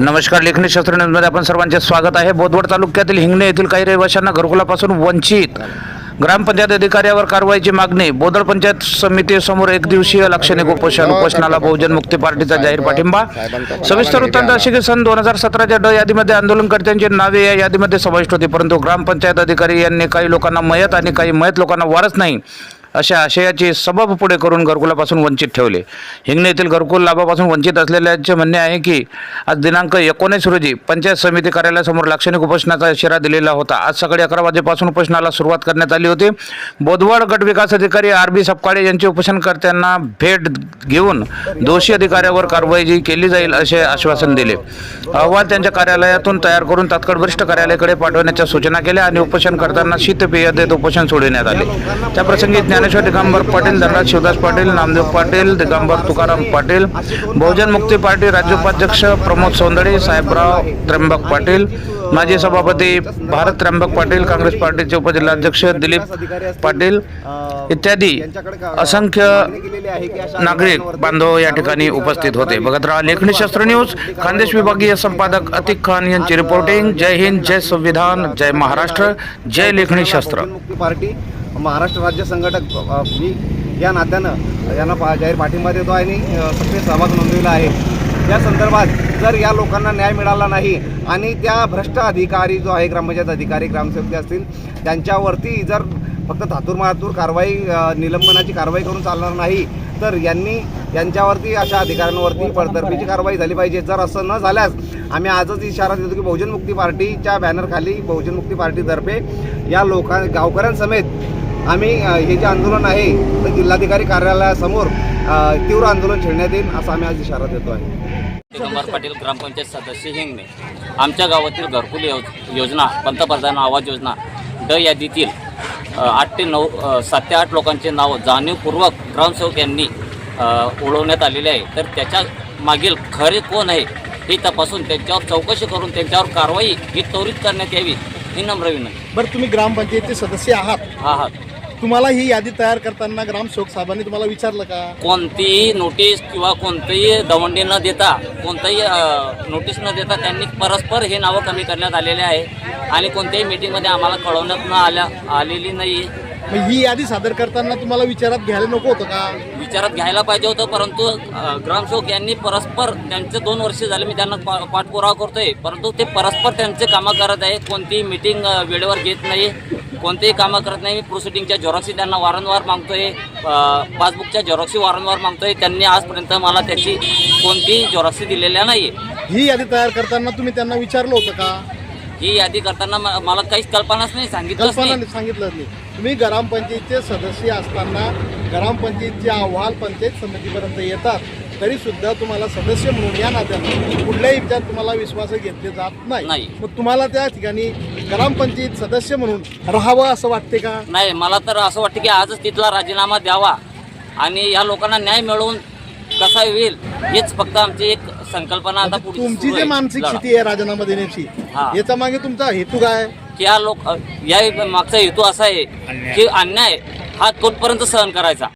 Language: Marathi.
नमस्कार लेखनी शास्त्र न्यूजमध्ये आपण सर्वांचे स्वागत आहे. बोदवड तालुक्यातील हिंगणे येथील काही रहिवाशांना घरकुलापासून वंचित. ग्रामपंचायत अधिकाऱ्यावर कारवाईची मागणी. बोदळ पंचायत समितीसमोर एक दिवसीय लाक्षणिक उपोषण उपोषणाला बहुजन मुक्ती पार्टीचा जाहीर पाठिंबा. सविस्तर वृत्तांत असे की सन दोन हजार सतराच्या ड यादीमध्ये आंदोलनकर्त्यांची नावे या यादीमध्ये समाविष्ट होती. परंतु ग्रामपंचायत अधिकारी यांनी काही लोकांना मयत आणि काही मयत लोकांना वारच नाही. अशा आशयाची सबब पुढे करून घरकुलापासून वंचित ठेवले. हिंगणे येथील घरकुल लाभापासून वंचित असलेल्याचे म्हणणे आहे की आज दिनांक एकोणीस रोजी पंचायत समिती कार्यालयासमोर लाक्षणिक उपोषणाचा इशारा दिलेला होता. आज सकाळी अकरा वाजेपासून उपोषणाला सुरुवात करण्यात आली होती. बोदवड गट विकास अधिकारी आर बी सपकाळे यांचे उपोषणकर्त्यांना भेट घेऊन दोषी अधिकाऱ्यावर कारवाई केली जाईल असे आश्वासन दिले. अहवाल त्यांच्या कार्यालयातून तयार करून तात्काळ वरिष्ठ कार्यालयाकडे पाठवण्याच्या सूचना केल्या आणि उपोषणकर्त्यांना शीतपेय देत उपोषण सोडविण्यात आले. त्याप्रसंगी ज्ञानेश्वर दिगंबर पाटील धनराज शिवदास पाटील नामदेव पाटील दिगंबर तुकाराम पाटील बहुजन मुक्ती पार्टी राज्य उपाध्यक्ष प्रमोद सौंदडे साहेबराव त्र्यंबक पाटील माजी सभापती भारत त्र्यंबक पाटील काँग्रेस पार्टीचे उपजिल्हाध्यक्ष दिलीप पाटील इत्यादी असंख्य नागरिक बांधव या ठिकाणी उपस्थित होते. बघत राहा लेखणी शास्त्र न्यूज. खानदेश विभागीय संपादक अतिक खान यांची रिपोर्टिंग जय हिंद जय संविधान जय महाराष्ट्र जय लेखणी शास्त्र. पार्टी महाराष्ट्र राज्य संघटक मी या नात्यानं यांना पा जाहीर पाठिंबा देतो आणि सक्रिय सहभाग नोंदविला आहे. या संदर्भात जर या लोकांना न्याय मिळाला नाही आणि त्या भ्रष्ट अधिकारी जो आहे ग्रामपंचायत अधिकारी ग्रामसेवक असतील त्यांच्यावरती जर फक्त धातूर मातूर कारवाई निलंबनाची कारवाई करून चालणार नाही तर यांनी यांच्यावरती अशा अधिकाऱ्यांवरती पडतर्फीची कारवाई झाली पाहिजे. जर असं न झाल्यास आम्ही आजच इशारा देतो की बहुजन मुक्ती पार्टीच्या बॅनरखाली बहुजन मुक्ती पार्टीतर्फे या लोकां गावकऱ्यांसमेत आम्ही हे जे आंदोलन आहे ते जिल्हाधिकारी कार्यालयासमोर तीव्र आंदोलन छेडण्यात येईल असा आम्ही आज इशारा देतो आहे. दिगंबर पाटील ग्रामपंचायत सदस्य हिंगणे. आमच्या गावातील घरकुल योज योजना पंतप्रधान आवाज योजना ड यादीतील आठ ते नऊ सात ते आठ लोकांचे नाव जाणीवपूर्वक ग्रामसेवक यांनी ओळवण्यात आलेले आहे. तर त्याच्या मागील खरे कोण आहे हे तपासून त्यांच्यावर चौकशी करून त्यांच्यावर कारवाई ही त्वरित करण्यात यावी ही नम्र विनंती. बरं तुम्ही ग्रामपंचायतीचे सदस्य आहात. हा हा. तुम्हाला ही यादी तयार करताना ग्रामसेवक साहेबांनी तुम्हाला विचारलं का? कोणतीही नोटीस किंवा कोणतीही दवंडी न देता कोणतंही नोटीस न देता त्यांनी परस्पर हे नावं कमी करण्यात आलेले आहे. आणि कोणत्याही मीटिंगमध्ये आम्हाला कळवण्यात न आल्या आलेली नाही. मग ही यादी सादर करताना तुम्हाला विचारात घ्यायला नको होतं का? विचारात घ्यायला पाहिजे होतं परंतु अ, ग्रामसेवक यांनी परस्पर त्यांचे दोन वर्ष झाले मी त्यांना पा पाठपुरावा करतोय परंतु ते परस्पर त्यांचे कामं करत आहे कोणतीही मीटिंग वेळेवर घेत नाही. कोणतेही कामं करत नाही. मी प्रोसिडिंगच्या झेरॉक्सी त्यांना वारंवार मागतोय. पासबुकच्या झेरॉक्सी वारंवार मागतोय. त्यांनी आजपर्यंत मला त्याची कोणतीही झेरॉक्सी दिलेल्या नाही ही यादी तयार करताना तुम्ही त्यांना विचारलं होतं का? ही यादी करताना मला काहीच कल्पनाच नाही कल्पना नाही सांगितलं नाही. तुम्ही ग्रामपंचायतीचे सदस्य असताना ग्रामपंचायतीचे अहवाल पंचायत समितीपर्यंत येतात. तरी सुद्धा तुम्हाला सदस्य म्हणून या नात्यानं कुठल्याही विचार तुम्हाला विश्वास घेतले जात नाही. नाही. मग तुम्हाला त्या ठिकाणी ग्रामपंचायत सदस्य म्हणून राहावं असं वाटते का नाही मला तर असं वाटतं की आजच तिथला राजीनामा द्यावा आणि या लोकांना न्याय मिळवून कसा होईल हेच फक्त आमची एक संकल्पना आता पुढे तुमची सुरू जी आहे. मानसिक लढा. स्थिती आहे राजीनामा देण्याची हा. याचा मागे तुमचा हेतू काय की या लोक या मागचा हेतू असा आहे की अन्याय हा कुठपर्यंत सहन करायचा